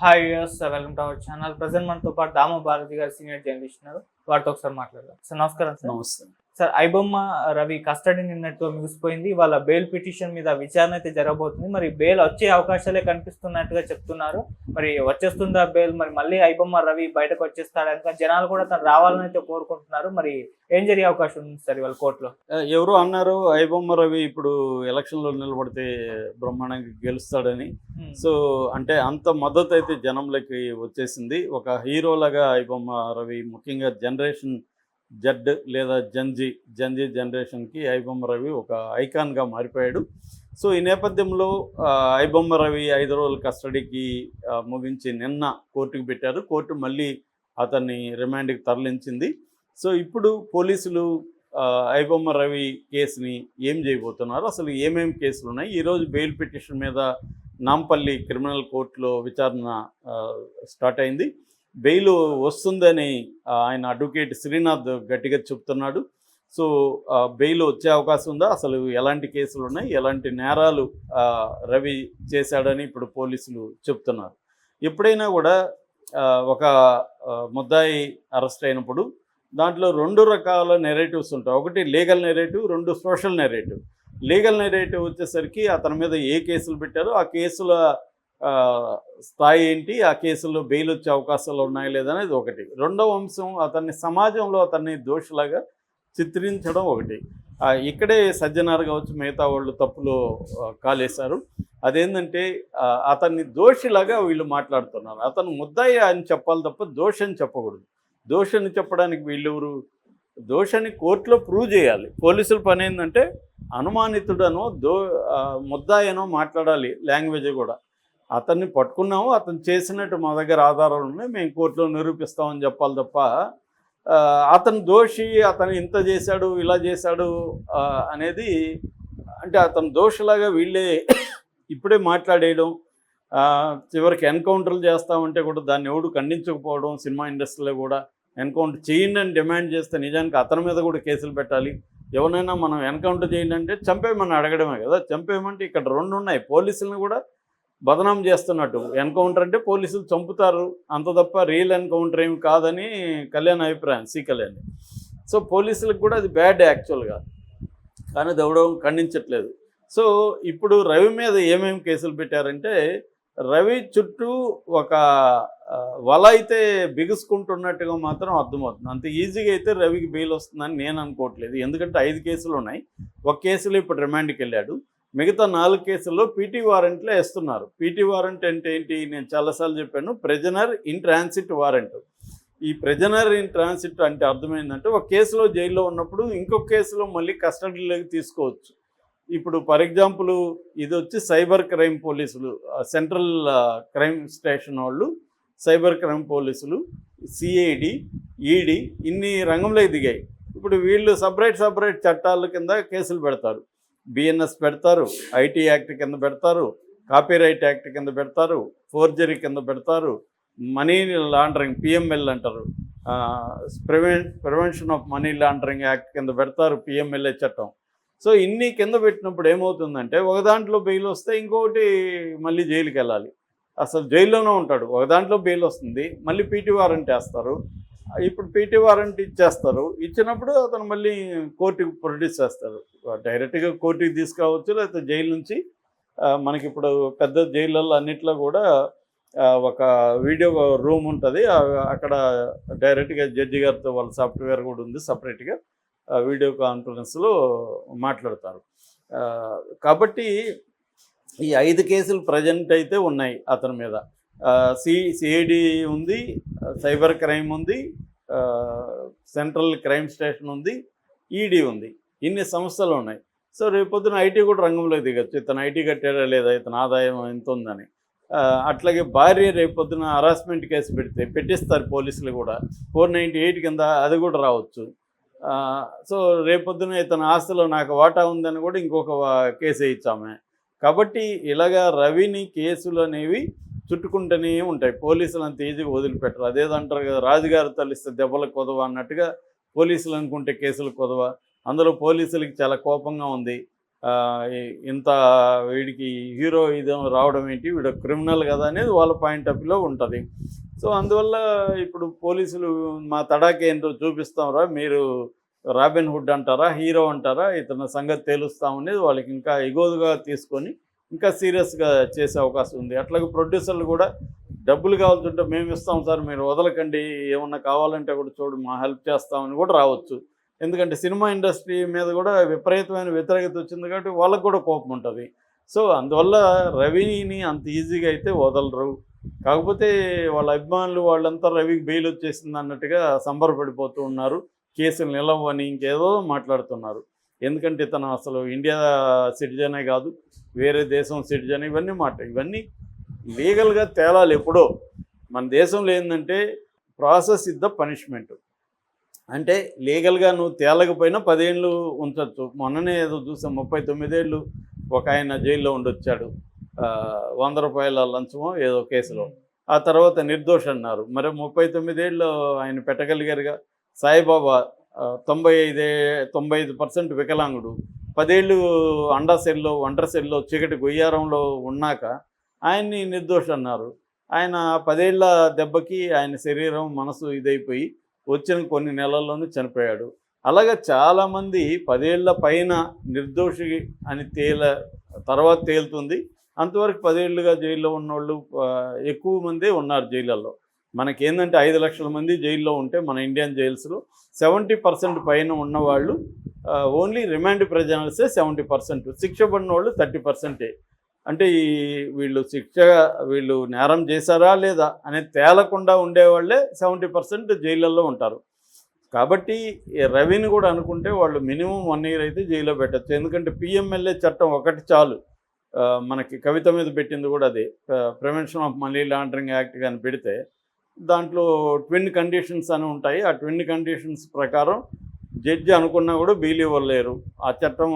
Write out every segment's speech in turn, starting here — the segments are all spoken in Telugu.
Hi yes welcome to our channel present మనతో పాటు దామ భారతి గారు సీనియర్ జర్నలిస్ట్ ఉన్నారు. వారితో ఒకసారి మాట్లాడదాం. సార్ నమస్కారం సార్. నమస్తే సార్ ఐబొమ్మ రవి కస్టడీ నిన్నటితో ముగిసిపోయింది. వాళ్ళ బెయిల్ పిటిషన్ మీద విచారణ అయితే జరగబోతుంది. మరి బెయిల్ వచ్చే అవకాశాలే కనిపిస్తున్నట్టుగా చెప్తున్నారు. మరి వచ్చేస్తుందా బెయిల్? మరి మళ్ళీ ఐబొమ్మ రవి బయటకు వచ్చేస్తాడు ఇంకా జనాలు కూడా తను రావాలని అయితే కోరుకుంటున్నారు. మరి ఏం జరిగే అవకాశం ఉంది సార్ ఇవాళ కోర్టులో? ఎవరో అన్నారు ఐబొమ్మ రవి ఇప్పుడు ఎలక్షన్లో నిలబడితే బ్రహ్మాండంగా గెలుస్తాడని. సో అంటే అంత మద్దతు అయితే జనంలోకి వచ్చేసింది. ఒక హీరోలాగా ఐబొమ్మ రవి ముఖ్యంగా జనరేషన్ జడ్ లేదా జంజీ జంజీ జనరేషన్కి ఐబొమ్మ రవి ఒక ఐకాన్గా మారిపోయాడు. సో ఈ నేపథ్యంలో ఐబొమ్మ రవి ఐదు రోజుల కస్టడీకి ముగించి నిన్న కోర్టుకు పెట్టారు. కోర్టు మళ్ళీ అతన్ని రిమాండ్కి తరలించింది. సో ఇప్పుడు పోలీసులు ఐబొమ్మ రవి కేసుని ఏం చేయబోతున్నారు? అసలు ఏమేమి కేసులు ఉన్నాయి? ఈరోజు బెయిల్ పిటిషన్ మీద నాంపల్లి క్రిమినల్ కోర్టులో విచారణ స్టార్ట్ అయింది. బెయిల్ వస్తుందని ఆయన అడ్వకేట్ శ్రీనాథ్ గట్టిగా చెప్తున్నాడు. సో బెయిల్ వచ్చే అవకాశం ఉందా? అసలు ఎలాంటి కేసులు ఉన్నాయి? ఎలాంటి నేరాలు రవి చేశాడని ఇప్పుడు పోలీసులు చెప్తున్నారు. ఎప్పుడైనా కూడా ఒక ముద్దాయి అరెస్ట్ అయినప్పుడు దాంట్లో రెండు రకాల నెరేటివ్స్ ఉంటాయి. ఒకటి లీగల్ నెరేటివ్ రెండు సోషల్ నెరేటివ్. లీగల్ నెరేటివ్ వచ్చేసరికి అతని మీద ఏ కేసులు పెట్టారో ఆ కేసుల స్థాయి ఏంటి? ఆ కేసుల్లో బెయిల్ వచ్చే అవకాశాలు ఉన్నాయా లేదనేది ఒకటి. రెండవ అంశం అతన్ని సమాజంలో అతన్ని దోషులాగా చిత్రించడం ఒకటి. ఇక్కడే సజ్జనార్ కావచ్చు మిగతా వాళ్ళు తప్పులో కాలేశారు. అదేంటంటే అతన్ని దోషిలాగా వీళ్ళు మాట్లాడుతున్నారు. అతను ముద్దాయి అని చెప్పాలి తప్ప దోషని చెప్పకూడదు. దోషని చెప్పడానికి వీళ్ళెవరు? దోషని కోర్టులో ప్రూవ్ చేయాలి. పోలీసుల పని ఏంటంటే అనుమానితుడనో దో ముద్దాయనో మాట్లాడాలి లాంగ్వేజ్ కూడా. అతన్ని పట్టుకున్నాము అతను చేసినట్టు మా దగ్గర ఆధారాలు ఉన్నాయి మేము కోర్టులో నిరూపిస్తామని చెప్పాలి తప్ప అతను దోషి అతను ఇంత చేశాడు ఇలా చేశాడు అనేది అంటే అతను దోషలాగా వీళ్ళే ఇప్పుడే మాట్లాడేయడం చివరికి ఎన్కౌంటర్లు చేస్తామంటే కూడా దాన్ని ఎవడు ఖండించకపోవడం సినిమా ఇండస్ట్రీలో కూడా ఎన్కౌంటర్ చేయండి అని డిమాండ్ చేస్తే నిజానికి అతని మీద కూడా కేసులు పెట్టాలి. ఎవరైనా మనం ఎన్కౌంటర్ చేయండి అంటే చంపేయమని అడగడమే కదా చంపేయమంటే ఇక్కడ రెండు ఉన్నాయి పోలీసులను కూడా బదనాం చేస్తున్నట్టు. ఎన్కౌంటర్ అంటే పోలీసులు చంపుతారు. అంత తప్ప రియల్ ఎన్కౌంటర్ ఏమి కాదని కళ్యాణ్ అభిప్రాయం సి కళ్యాణ్. సో పోలీసులకు కూడా అది బ్యాడ్ యాక్చువల్గా కానీ అది ఖండించట్లేదు. సో ఇప్పుడు రవి మీద ఏమేమి కేసులు పెట్టారంటే రవి చుట్టూ ఒక వల అయితే బిగుసుకుంటున్నట్టుగా మాత్రం అర్థమవుతుంది. అంత ఈజీగా అయితే రవికి బెయిల్ వస్తుందని నేను అనుకోవట్లేదు. ఎందుకంటే ఐదు కేసులు ఉన్నాయి. ఒక కేసులో ఇప్పుడు రిమాండ్కి వెళ్ళాడు. మిగతా నాలుగు కేసుల్లో పీటీ వారెంట్లో వేస్తున్నారు. పీటీ వారెంట్ అంటే ఏంటి? నేను చాలాసార్లు చెప్పాను. Prisoner in transit warrant. ఈ ప్రెజనర్ ఇన్ ట్రాన్సిట్ అంటే అర్థమైందంటే ఒక కేసులో జైల్లో ఉన్నప్పుడు ఇంకొక కేసులో మళ్ళీ కస్టడీలోకి తీసుకోవచ్చు. ఇప్పుడు ఫర్ ఎగ్జాంపుల్ ఇది వచ్చి సైబర్ క్రైమ్ పోలీసులు సెంట్రల్ క్రైమ్ స్టేషన్ వాళ్ళు సైబర్ క్రైమ్ పోలీసులు సిఐడి ఈడీ ఇన్ని రంగంలోకి దిగాయి. ఇప్పుడు వీళ్ళు సపరేట్ సపరేట్ చట్టాల కింద కేసులు పెడతారు. బిఎన్ఎస్ పెడతారు ఐటీ యాక్ట్ కింద పెడతారు కాపీరైట్ యాక్ట్ కింద పెడతారు ఫోర్జరీ కింద పెడతారు మనీ లాండరింగ్ పిఎంఎల్ అంటారు. Preven prevention of money laundering act కింద పెడతారు పిఎంఎల్ఏ చట్టం. సో ఇన్ని కింద పెట్టినప్పుడు ఏమవుతుందంటే ఒక దాంట్లో బెయిల్ వస్తే ఇంకొకటి మళ్ళీ జైలుకి వెళ్ళాలి అసలు జైల్లోనే ఉంటాడు. ఒక దాంట్లో బెయిల్ వస్తుంది మళ్ళీ పీటీ వారెంట్ వేస్తారు. ఇప్పుడు పీటీ వారెంట్ ఇచ్చేస్తారు. ఇచ్చినప్పుడు అతను మళ్ళీ కోర్టుకి ప్రొడ్యూస్ చేస్తారు. డైరెక్ట్గా కోర్టుకి తీసుకురావచ్చు లేకపోతే జైలు నుంచి మనకి ఇప్పుడు పెద్ద జైళ్ళల్లో అన్నిట్లో కూడా ఒక వీడియో రూమ్ ఉంటుంది. అక్కడ డైరెక్ట్గా జడ్జి గారితో వాళ్ళ సాఫ్ట్వేర్ కూడా ఉంది సపరేట్గా. వీడియో కాన్ఫరెన్స్లో మాట్లాడతారు. కాబట్టి ఈ ఐదు కేసులు ప్రజెంట్ అయితే ఉన్నాయి అతని మీద. సి సిఐడి ఉంది సైబర్ క్రైమ్ ఉంది సెంట్రల్ క్రైమ్ స్టేషన్ ఉంది ఈడీ ఉంది. ఇన్ని సంస్థలు ఉన్నాయి. సో రేపొద్దున ఐటీ కూడా రంగంలో దిగచ్చు. ఇతను ఐటీ కట్టాడా లేదా ఇతను ఆదాయం ఎంత ఉందని. అట్లాగే భార్య రేపొద్దున హరాస్మెంట్ కేసు పెడితే పెట్టిస్తారు పోలీసులు కూడా. ఫోర్ నైంటీ ఎయిట్ కింద అది కూడా రావచ్చు. సో రేపొద్దున ఇతని ఆస్తిలో నాకు వాటా ఉందని కూడా ఇంకొక వా- కేసు వేయించామే కాబట్టి ఇలాగా రవిని కేసులు అనేవి చుట్టుకుంటూనే ఉంటాయి. పోలీసులు అంత ఈజీగా వదిలిపెట్టరు. అదేదంటారు కదా రాజుగారు తలిస్తే దెబ్బలకు కొదవ అన్నట్టుగా పోలీసులు అనుకుంటే కేసులు కొదవ. అందులో పోలీసులకి చాలా కోపంగా ఉంది. ఇంత వీడికి హీరో ఇది రావడం ఏంటి? వీడు క్రిమినల్ కదా అనేది వాళ్ళ పాయింట్ ఆఫ్ వ్యూలో ఉంటుంది. సో అందువల్ల ఇప్పుడు పోలీసులు మా తడాకి ఏంటో చూపిస్తాంరా. మీరు రాబిన్ హుడ్ అంటారా హీరో అంటారా ఇతని సంగతి తేలుస్తాం అనేది వాళ్ళకి ఇంకా ఎగోదుగా తీసుకొని ఇంకా సీరియస్గా చేసే అవకాశం ఉంది. అట్లాగే ప్రొడ్యూసర్లు కూడా డబ్బులు కావాల్సింటే మేము ఇస్తాం సార్ మీరు వదలకండి ఏమన్నా కావాలంటే కూడా చూడు మా హెల్ప్ చేస్తామని కూడా రావచ్చు. ఎందుకంటే సినిమా ఇండస్ట్రీ మీద కూడా విపరీతమైన వ్యతిరేకత వచ్చింది కాబట్టి వాళ్ళకు కూడా కోపం ఉంటుంది. సో అందువల్ల రవిని అంత ఈజీగా అయితే వదలరు. కాకపోతే వాళ్ళ అభిమానులు వాళ్ళంతా రవికి బెయిల్ వచ్చేసింది అన్నట్టుగా సంబరపడిపోతూ ఉన్నారు. కేసులు నిలవని ఇంకేదో మాట్లాడుతున్నారు. ఎందుకంటే తను అసలు ఇండియా సిటిజనే కాదు వేరే దేశం సిటిజన్ ఇవన్నీ మాట. ఇవన్నీ లీగల్గా తేలాలి ఎప్పుడో. మన దేశంలో ఏంటంటే ప్రాసెస్ ఇద్ద ద పనిష్మెంట్. అంటే లీగల్గా నువ్వు తేలకపోయినా పదేళ్ళు ఉంచవచ్చు మొన్ననే ఏదో చూసాం ముప్పై తొమ్మిదేళ్ళు ఒక ఆయన జైల్లో ఉండొచ్చాడు. వంద రూపాయల లంచమో ఏదో కేసులో. ఆ తర్వాత నిర్దోష్ అన్నారు. మరి ముప్పై తొమ్మిదేళ్ళు ఆయన పెట్టగలిగారుగా? సాయిబాబా తొంభై ఐదే తొంభై ఐదు పర్సెంట్ వికలాంగుడు. పదేళ్ళు అండా సెల్లో ఒంటరి సెల్లో చీకటి గొయ్యారంలో ఉన్నాక ఆయన్ని నిర్దోష అన్నారు. ఆయన పదేళ్ళ దెబ్బకి ఆయన శరీరం మనసు ఇదైపోయి వచ్చిన కొన్ని నెలల్లోనే చనిపోయాడు. అలాగే చాలామంది పదేళ్ళ పైన నిర్దోషి అని తేల తర్వాత తేలుతుంది. అంతవరకు పదేళ్ళుగా జైల్లో ఉన్నోళ్ళు ఎక్కువ మందే ఉన్నారు జైళ్ళల్లో. మనకేందంటే ఐదు లక్షల మంది జైల్లో ఉంటే మన ఇండియన్ జైల్స్లో సెవెంటీ పర్సెంట్ పైన ఉన్నవాళ్ళు ఓన్లీ రిమాండ్ ప్రజనల్సే సెవెంటీ పర్సెంట్. శిక్ష పడిన వాళ్ళు థర్టీ పర్సెంటే. అంటే ఈ వీళ్ళు శిక్ష వీళ్ళు నేరం చేశారా లేదా అనేది తేలకుండా ఉండేవాళ్ళే సెవెంటీ పర్సెంట్ జైళ్ళల్లో ఉంటారు. కాబట్టి రవిని కూడా అనుకుంటే వాళ్ళు మినిమం వన్ ఇయర్ అయితే జైల్లో పెట్టచ్చు. ఎందుకంటే పిఎంఎల్ఏ చట్టం ఒకటి చాలు. మనకి కవిత మీద పెట్టింది కూడా అదే. Prevention of money laundering act కానీ పెడితే దాంట్లో ట్విన్ కండిషన్స్ అని ఉంటాయి. ఆ ట్విన్ కండిషన్స్ ప్రకారం జడ్జి అనుకున్నా కూడా బీలీవర్ ఇవ్వలేరు. ఆ చట్టం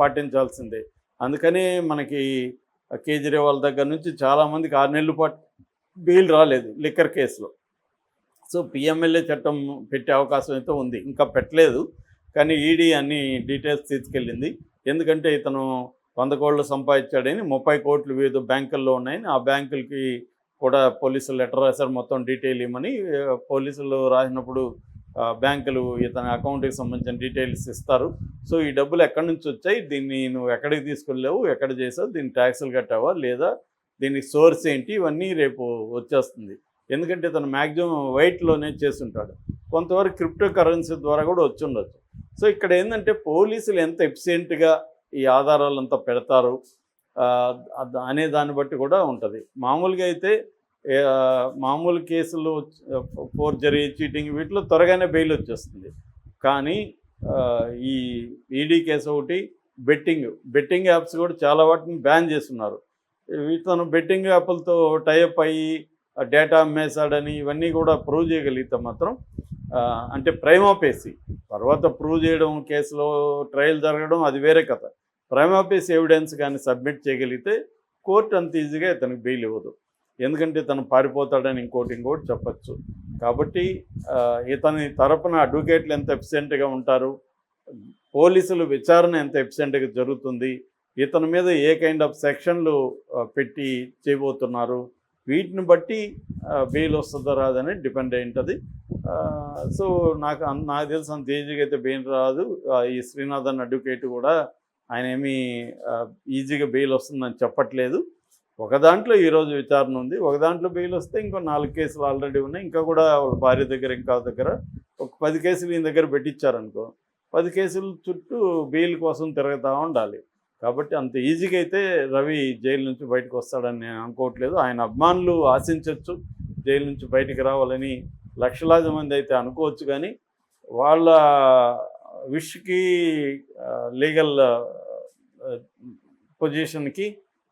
పాటించాల్సిందే. అందుకని మనకి కేజ్రీవాల్ దగ్గర నుంచి చాలామందికి ఆరు నెలల పాటు బెయిల్ రాలేదు లిక్కర్ కేసులో. సో పిఎంఎల్ఏ చట్టం పెట్టే అవకాశం అయితే ఉంది. ఇంకా పెట్టలేదు. కానీ ఈడీ అన్ని డీటెయిల్స్ తీసుకెళ్ళింది. ఎందుకంటే ఇతను వంద కోట్లు సంపాదించాడని ముప్పై కోట్లు వివిధ బ్యాంకుల్లో ఉన్నాయని ఆ బ్యాంకులకి కూడా పోలీసులు లెటర్ రాశారు. మొత్తం డీటెయిల్ ఇవ్వమని పోలీసులు రాసినప్పుడు బ్యాంకులు ఇతని అకౌంట్కి సంబంధించిన డీటెయిల్స్ ఇస్తారు. సో ఈ డబ్బులు ఎక్కడి నుంచి వచ్చాయి? దీన్ని నువ్వు ఎక్కడికి తీసుకెళ్ళావు? ఎక్కడ చేసావు? దీన్ని ట్యాక్సులు కట్టావా? లేదా దీనికి సోర్స్ ఏంటి? ఇవన్నీ రేపు వచ్చేస్తుంది. ఎందుకంటే ఇతను మ్యాక్సిమం వైట్లోనే చేస్తుంటాడు కొంతవరకు క్రిప్టో కరెన్సీ ద్వారా కూడా వచ్చి ఉండొచ్చు. సో ఇక్కడ ఏంటంటే పోలీసులు ఎంత ఎఫిషియెంట్గా ఈ ఆధారాలంతా పెడతారు? అనే దాన్ని బట్టి కూడా ఉంటుంది. మామూలుగా అయితే మామూలు కేసులు ఫోర్జరీ చీటింగ్ వీటిలో త్వరగానే బెయిల్ వచ్చేస్తుంది. కానీ ఈ ఈడీ కేసు ఒకటి బెట్టింగ్ బెట్టింగ్ యాప్స్ కూడా చాలా వాటిని బ్యాన్ చేస్తున్నారు. వీటితో బెట్టింగ్ యాప్లతో టైఅప్ అయ్యి డేటా అమ్మేశాడని ఇవన్నీ కూడా ప్రూవ్ చేయగలిగితే మాత్రం అంటే ప్రైమాపేసి తర్వాత ప్రూవ్ చేయడం కేసులో ట్రయల్ జరగడం అది వేరే కథ. ప్రైమాపేసి ఎవిడెన్స్ కానీ సబ్మిట్ చేయగలిగితే కోర్టు అంత ఈజీగా ఇతనికి బెయిల్ ఇవ్వదు. ఎందుకంటే తను పారిపోతాడని ఇంకోటి ఇంకోటి చెప్పచ్చు. కాబట్టి ఇతని తరపున అడ్వకేట్లు ఎంత ఎఫిషియెంట్గా ఉంటారు పోలీసులు విచారణ ఎంత ఎఫిషియెంట్గా జరుగుతుంది ఇతని మీద ఏ కైండ్ ఆఫ్ సెక్షన్లు పెట్టి చేయబోతున్నారు వీటిని బట్టి బెయిల్ వస్తుందో రాదని డిపెండ్ అయి ఉంటుంది సో నాకు అన్- నాకు తెలిసినంత ఈజీగా అయితే బెయిల్ రాదు. ఈ శ్రీనాథన్ అడ్వకేట్ కూడా ఆయన ఏమీ ఈజీగా బెయిల్ వస్తుందని చెప్పట్లేదు. ఒక దాంట్లో ఈరోజు విచారణ ఉంది. ఒక దాంట్లో బెయిల్ వస్తే ఇంకో నాలుగు కేసులు ఆల్రెడీ ఉన్నాయి. ఇంకా కూడా వాళ్ళ భార్య దగ్గర ఇంకా దగ్గర ఒక పది కేసులు ఈయన దగ్గర పెట్టించారనుకో పది కేసుల చుట్టూ బెయిల్ కోసం తిరుగుతూ ఉండాలి. కాబట్టి అంత ఈజీగా అయితే రవి జైలు నుంచి బయటకు వస్తాడని నేను అనుకోవట్లేదు. ఆయన అభిమానులు ఆశించవచ్చు జైలు నుంచి బయటికి రావాలని లక్షలాది మంది అయితే అనుకోవచ్చు కానీ వాళ్ళ విష్కి లీగల్ పొజిషన్కి